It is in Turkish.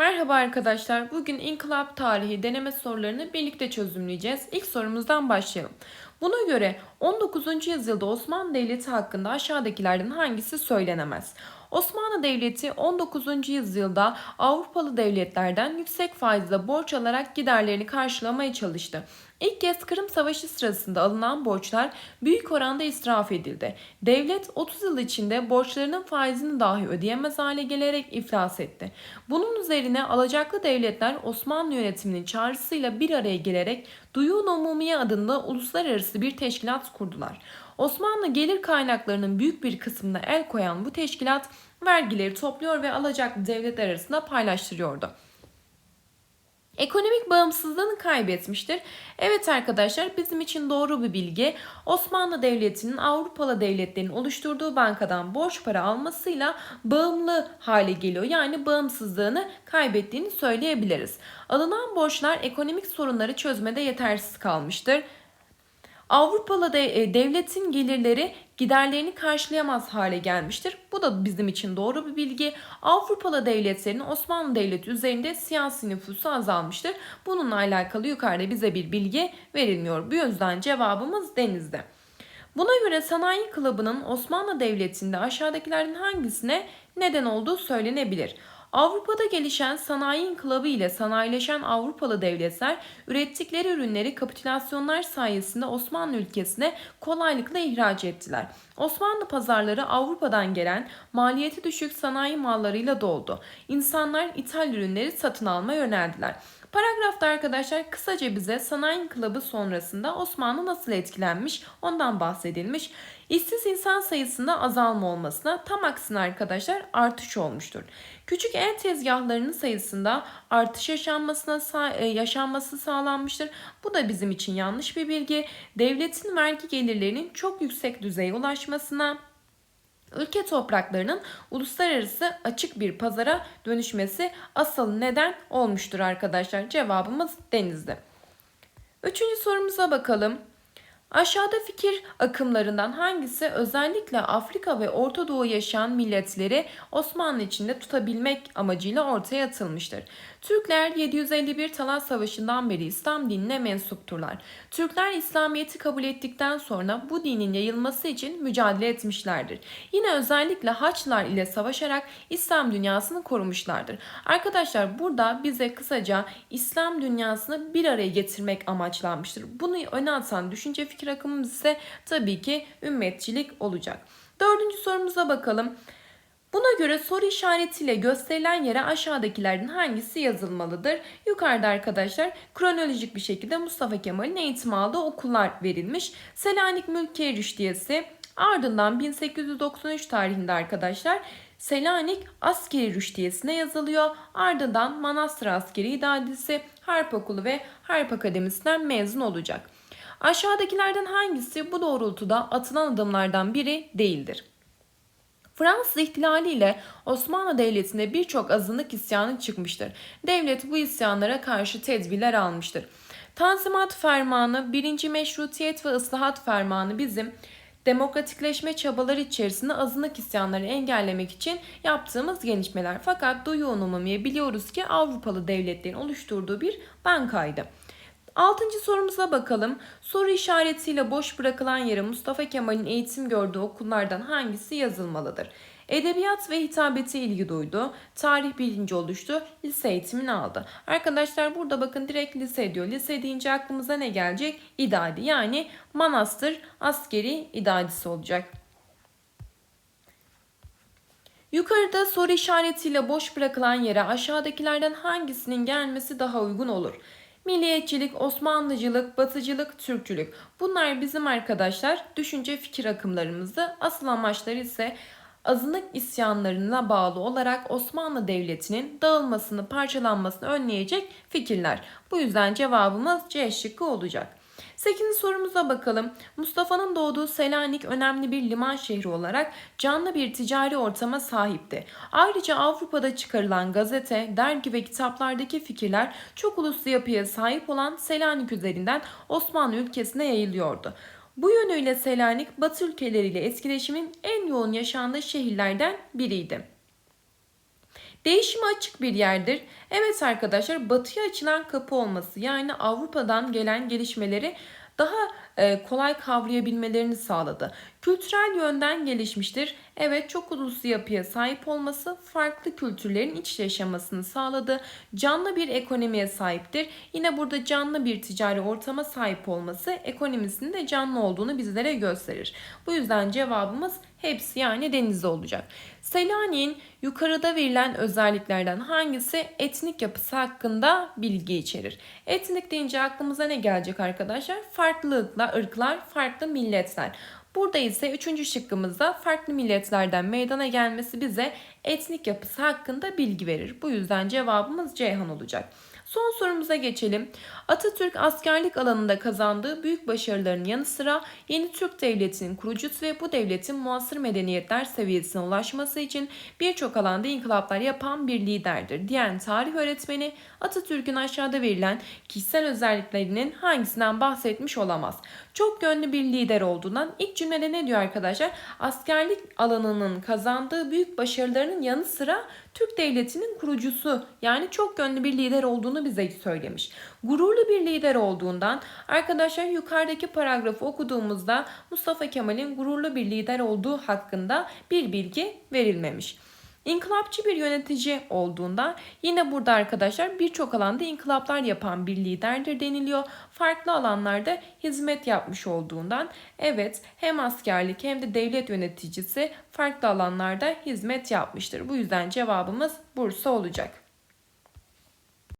Merhaba arkadaşlar. Bugün inkılap tarihi deneme sorularını birlikte çözümleyeceğiz. İlk sorumuzdan başlayalım. Buna göre 19. yüzyılda Osmanlı Devleti hakkında aşağıdakilerden hangisi söylenemez? Osmanlı Devleti 19. yüzyılda Avrupalı devletlerden yüksek faizle borç alarak giderlerini karşılamaya çalıştı. İlk kez Kırım Savaşı sırasında alınan borçlar büyük oranda israf edildi. Devlet 30 yıl içinde borçlarının faizini dahi ödeyemez hale gelerek iflas etti. Bunun üzerine alacaklı devletler Osmanlı yönetiminin çağrısıyla bir araya gelerek Duyun Umumiye adında uluslararası bir teşkilat kurdular. Osmanlı gelir kaynaklarının büyük bir kısmına el koyan bu teşkilat vergileri topluyor ve alacaklı devletler arasında paylaştırıyordu. Ekonomik bağımsızlığını kaybetmiştir. Evet arkadaşlar bizim için doğru bir bilgi. Osmanlı Devleti'nin Avrupalı devletlerin oluşturduğu bankadan borç para almasıyla bağımlı hale geliyor. Yani bağımsızlığını kaybettiğini söyleyebiliriz. Alınan borçlar ekonomik sorunları çözmede yetersiz kalmıştır. Avrupalı de, e, devletin gelirleri giderlerini karşılayamaz hale gelmiştir. Bu da bizim için doğru bir bilgi. Avrupalı devletlerin Osmanlı Devleti üzerinde siyasi nüfusu azalmıştır. Bununla alakalı yukarıda bize bir bilgi verilmiyor. Bu yüzden cevabımız denizde. Buna göre sanayi kılabının Osmanlı Devleti'nde aşağıdakilerden hangisine neden olduğu söylenebilir. Avrupa'da gelişen sanayi inkılabı ile sanayileşen Avrupalı devletler ürettikleri ürünleri kapitülasyonlar sayesinde Osmanlı ülkesine kolaylıkla ihraç ettiler. Osmanlı pazarları Avrupa'dan gelen maliyeti düşük sanayi mallarıyla doldu. İnsanlar ithal ürünleri satın almaya yöneldiler. Paragrafta arkadaşlar kısaca bize sanayi inkılabı sonrasında Osmanlı nasıl etkilenmiş ondan bahsedilmiş. İşsiz insan sayısında azalma olmasına tam aksine arkadaşlar artış olmuştur. Küçük el tezgahlarının sayısında artış yaşanmasına e, yaşanması sağlanmıştır. Bu da bizim için yanlış bir bilgi. Devletin vergi gelirlerinin çok yüksek düzeye ulaşmasına ülke topraklarının uluslararası açık bir pazara dönüşmesi asıl neden olmuştur arkadaşlar. Cevabımız denizde. Üçüncü sorumuza bakalım. Aşağıda fikir akımlarından hangisi özellikle Afrika ve Orta Doğu yaşayan milletleri Osmanlı içinde tutabilmek amacıyla ortaya atılmıştır? Türkler 751 Talas Savaşı'ndan beri İslam dinine mensupturlar. Türkler İslamiyet'i kabul ettikten sonra bu dinin yayılması için mücadele etmişlerdir. Yine özellikle Haçlılar ile savaşarak İslam dünyasını korumuşlardır. Arkadaşlar burada bize kısaca İslam dünyasını bir araya getirmek amaçlanmıştır. Bunu öne atan düşünce fikir akımımız ise tabii ki ümmetçilik olacak. Dördüncü sorumuza bakalım. Buna göre soru işaretiyle gösterilen yere aşağıdakilerden hangisi yazılmalıdır? Yukarıda arkadaşlar kronolojik bir şekilde Mustafa Kemal'in eğitim aldığı okullar verilmiş. Selanik Mülkiye Rüştiyesi ardından 1893 tarihinde arkadaşlar Selanik Askeri Rüştiyesi'ne yazılıyor. Ardından Manastır Askeri İdadisi, Harp Okulu ve Harp Akademisi'nden mezun olacak. Aşağıdakilerden hangisi bu doğrultuda atılan adımlardan biri değildir? Fransız ihtilali ile Osmanlı Devleti'nde birçok azınlık isyanı çıkmıştır. Devlet bu isyanlara karşı tedbirler almıştır. Tanzimat Fermanı, 1. Meşrutiyet ve Islahat Fermanı bizim demokratikleşme çabaları içerisinde azınlık isyanları engellemek için yaptığımız gelişmeler. Fakat Umumiye biliyoruz ki Avrupalı devletlerin oluşturduğu bir bankaydı. Altıncı sorumuza bakalım. Soru işaretiyle boş bırakılan yere Mustafa Kemal'in eğitim gördüğü okullardan hangisi yazılmalıdır? Edebiyat ve hitabeti ilgi duydu. Tarih bilinci oluştu. Lise eğitimini aldı. Arkadaşlar burada bakın direkt lise diyor. Lise deyince aklımıza ne gelecek? İdadi yani manastır askeri idadisi olacak. Yukarıda soru işaretiyle boş bırakılan yere aşağıdakilerden hangisinin gelmesi daha uygun olur? Milliyetçilik, Osmanlıcılık, Batıcılık, Türkçülük. Bunlar bizim arkadaşlar düşünce fikir akımlarımızı. Asıl amaçları ise azınlık isyanlarına bağlı olarak Osmanlı Devleti'nin dağılmasını, parçalanmasını önleyecek fikirler. Bu yüzden cevabımız C şıkkı olacak. 8. sorumuza bakalım. Mustafa'nın doğduğu Selanik önemli bir liman şehri olarak canlı bir ticari ortama sahipti. Ayrıca Avrupa'da çıkarılan gazete, dergi ve kitaplardaki fikirler çok uluslu yapıya sahip olan Selanik üzerinden Osmanlı ülkesine yayılıyordu. Bu yönüyle Selanik Batı ülkeleriyle etkileşimin en yoğun yaşandığı şehirlerden biriydi. Değişime açık bir yerdir. Evet arkadaşlar batıya açılan kapı olması yani Avrupa'dan gelen gelişmeleri daha e, kolay kavrayabilmelerini sağladı. Kültürel yönden gelişmiştir. Evet çok uluslu yapıya sahip olması farklı kültürlerin iç yaşamasını sağladı. Canlı bir ekonomiye sahiptir. Yine burada canlı bir ticari ortama sahip olması ekonomisinin de canlı olduğunu bizlere gösterir. Bu yüzden cevabımız hepsi yani denizde olacak. Selanik'in yukarıda verilen özelliklerden hangisi etnik yapısı hakkında bilgi içerir? Etnik deyince aklımıza ne gelecek arkadaşlar? Farklı ırklar, ırklar farklı milletler. Burada ise üçüncü şıkkımızda farklı milletlerden meydana gelmesi bize etnik yapısı hakkında bilgi verir. Bu yüzden cevabımız Ceyhan olacak. Son sorumuza geçelim. Atatürk askerlik alanında kazandığı büyük başarıların yanı sıra yeni Türk Devleti'nin kurucusu ve bu devletin muasır medeniyetler seviyesine ulaşması için birçok alanda inkılaplar yapan bir liderdir diyen tarih öğretmeni Atatürk'ün aşağıda verilen kişisel özelliklerinin hangisinden bahsetmiş olamaz. Çok yönlü bir lider olduğundan ilk cümlede ne diyor arkadaşlar? Askerlik alanının kazandığı büyük başarılarının yanı sıra Türk Devleti'nin kurucusu yani çok yönlü bir lider olduğunu bize söylemiş. Gururlu bir lider olduğundan arkadaşlar yukarıdaki paragrafı okuduğumuzda Mustafa Kemal'in gururlu bir lider olduğu hakkında bir bilgi verilmemiş. İnkılapçı bir yönetici olduğunda yine burada arkadaşlar birçok alanda inkılaplar yapan bir liderdir deniliyor. Farklı alanlarda hizmet yapmış olduğundan evet hem askerlik hem de devlet yöneticisi farklı alanlarda hizmet yapmıştır. Bu yüzden cevabımız Bursa olacak.